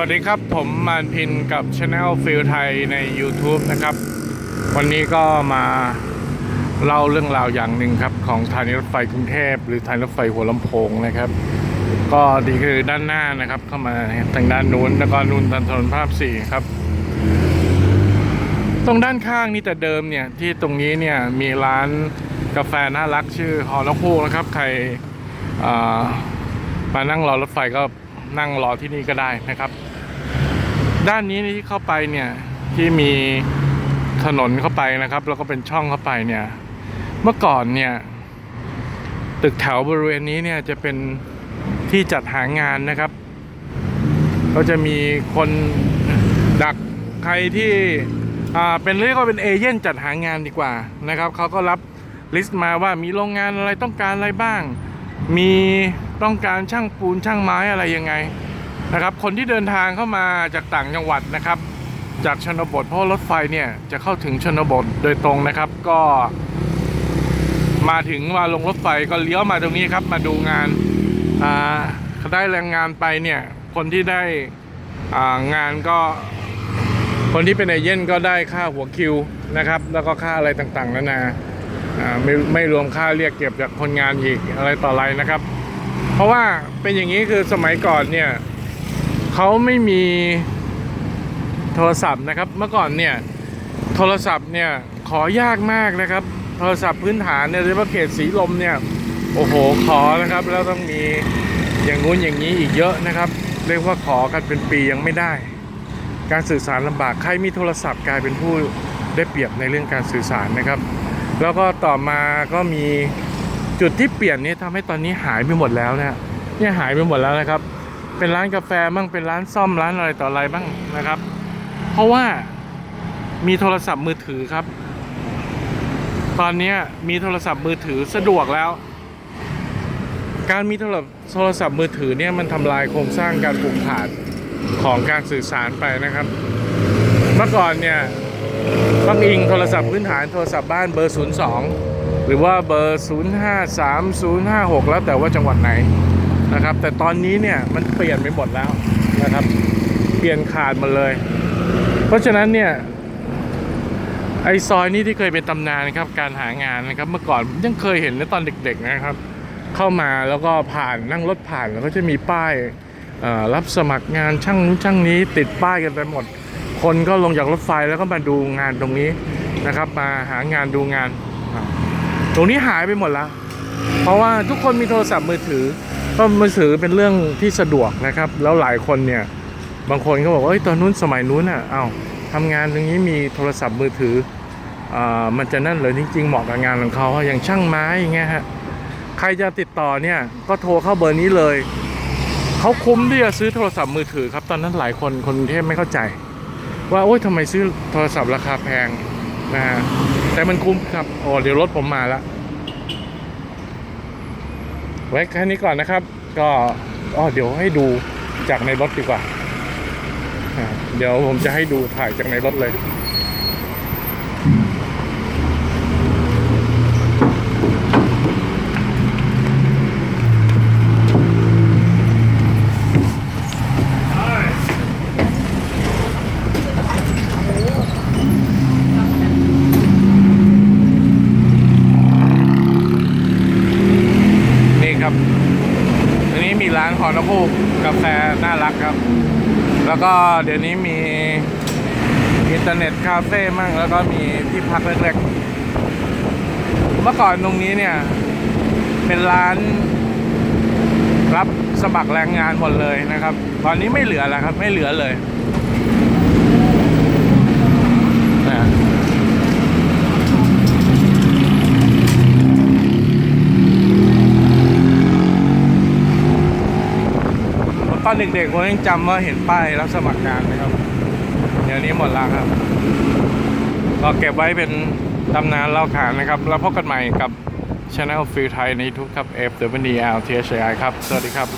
วัสดีครับผมมานพินกับ Channel ฟิลไทยใน YouTube นะครับ วันนี้ก็มาเล่าเรื่องราวอย่างหนึ่งครับ ของสถานีรถไฟกรุงเทพ หรือสถานีรถไฟหัวลำโพงนะครับ ก็ดีคือด้านหน้านะครับ เข้ามาทางด้านนู้นแล้วก็นู้นถนนภาพสี่ครับ ตรงด้านข้างนี่แต่เดิมเนี่ย ที่ตรงนี้เนี่ยมีร้านกาแฟน่ารักชื่อฮอลล์คูนะครับ ใครมานั่งรอรถไฟก็นั่งรอที่นี่ก็ได้นะครับ ด้านนี้ที่เข้าไปเนี่ยที่มีถนนเข้าไปนะครับ แล้วก็เป็นช่องเข้าไปเนี่ย เมื่อก่อนเนี่ย ตึกแถวบริเวณนี้เนี่ยจะเป็นที่จัดหางานนะครับ ก็จะมีคนดักใครที่อ่าเป็นเรียกว่าเป็นเอเย่นจัดหางานดีกว่านะครับเขาก็รับลิสต์มาว่ามีโรงงานอะไรต้องการอะไรบ้าง มีต้องการช่างปูนช่างไม้อะไรยังไง นะครับ คนที่เดินทางเข้ามาจากต่างจังหวัดนะครับ จากชนบทเพราะรถไฟเนี่ยจะเข้าถึงชนบทโดยตรงนะครับ ก็ มาถึงมาลงรถไฟก็เลี้ยวมาตรงนี้ครับ มาดูงานอ่าได้แรงงานไปเนี่ยคนที่ได้อ่างานก็คนที่เป็นเอเย่นก็ได้ค่าหัวคิวนะครับ แล้วก็ค่าอะไรต่างๆนานาอ่าไม่ไม่รวมค่าเรียกเก็บจากคนงานอีกอะไรต่ออะไรนะครับ เพราะว่าเป็นอย่างนี้คือสมัยก่อนเนี่ย เขาไม่มีโทรศัพท์นะครับ เมื่อก่อนเนี่ยโทรศัพท์เนี่ยขอยากมากนะครับ โทรศัพท์พื้นฐานเนี่ยโดยเฉพาะเขตสีลมเนี่ยโอ้โหขอนะครับ แล้วต้องมีอย่างงู้นอย่างนี้อีกเยอะนะครับ เรียกว่าขอกันเป็นปียังไม่ได้ การสื่อสารลำบากใครมีโทรศัพท์กลายเป็นผู้ได้เปรียบในเรื่องการสื่อสารนะครับ แล้วก็ต่อมาก็มีจุดที่เปลี่ยนนี่ยทำให้ตอนนี้หายไปหมดแล้วนะเนี่ยหายไปหมดแล้วนะครับ เป็นร้านกาแฟบ้างเป็นร้านซ่อมร้านอะไรต่ออะไรบ้างนะครับ เพราะว่ามีโทรศัพท์มือถือครับ ตอนนี้มีโทรศัพท์มือถือสะดวกแล้ว การมีโทรโทรศัพท์มือถือเนี่ยมันทำลายโครงสร้างการผูกขาดของการสื่อสารไปนะครับ เมื่อก่อนเนี่ยต้องอิงโทรศัพท์พื้นฐานโทรศัพท์บ้านเบอร์ 02 หรือว่าเบอร์ 053056 แล้วแต่ว่าจังหวัดไหน นะครับ แต่ตอนนี้เนี่ยมันเปลี่ยนไปหมดแล้วนะครับ เปลี่ยนขาดหมดเลย เพราะฉะนั้นเนี่ยไอซอยนี้ที่เคยเป็นตำนานครับการหางานนะครับ เมื่อก่อนยังเคยเห็นในตอนเด็ก ๆนะครับ เข้ามาแล้วก็ผ่านนั่งรถผ่านแล้วก็จะมีป้ายรับสมัครงานช่างนู้นช่างนี้ ติดป้ายกันไปหมด คนก็ลงจากรถไฟแล้วก็มาดูงานตรงนี้นะครับ มาหางานดูงาน ตรงนี้หายไปหมดล้วเพราะว่าทุกคนมีโทรศัพท์มือถือ ก็มือถือเป็นเรื่องที่สะดวกนะครับ แล้วหลายคนเนี่ยบางคนก็บอกว่าตอนนู้นสมัยนู้นอะเอ้าทำงานตรงนี้มีโทรศัพท์มือถืออ่ามันจะนั่นเลยจริงๆเหมาะกับงานของเขาอย่างช่างไม้อย่างเงี้ยฮะใครจะติดต่อเนี่ยก็โทรเข้าเบอร์นี้เลยเขาคุ้มที่จะซื้อโทรศัพท์มือถือครับตอนนั้นหลายคนคนกรุงเทพไม่เข้าใจ ว่าโอ๊ยทำไมซื้อโทรศัพท์ราคาแพงนะฮะแต่มันคุ้มครับโอ้เดี๋ยวรถผมมาแล้ว ไว้แค่นี้ก่อนนะครับ ก็อ๋อเดี๋ยวให้ดูจากในรถดีกว่าอ่าเดี๋ยวผมจะให้ดูถ่ายจากในรถเลย นี่ครับอันนี้ มีร้านฮอนพูกกาแฟน่ารักครับ แล้วก็เดี๋ยวนี้มีอินเทอร์เน็ตคาเฟ่มั่งแล้วก็มีที่พักเล็กๆ เมื่อก่อนตรงนี้เนี่ย เป็นร้านรับสมัครแรงงานหมดเลยนะครับ ตอนนี้ไม่เหลือแล้วครับ ไม่เหลือเลยนะต อนเด็กๆผมยังจำว่าเห็นป้ายรับสมัครงานนะครับ เดี๋ยวนี้หมดแล้วครับก็เก็บไว้เป็นตำนานเล่าขานนะครับ แล้วพบกันใหม่กับ Channel ฟิลไทยในทุกครับ F W L T H I ครับ สวัสดีครับ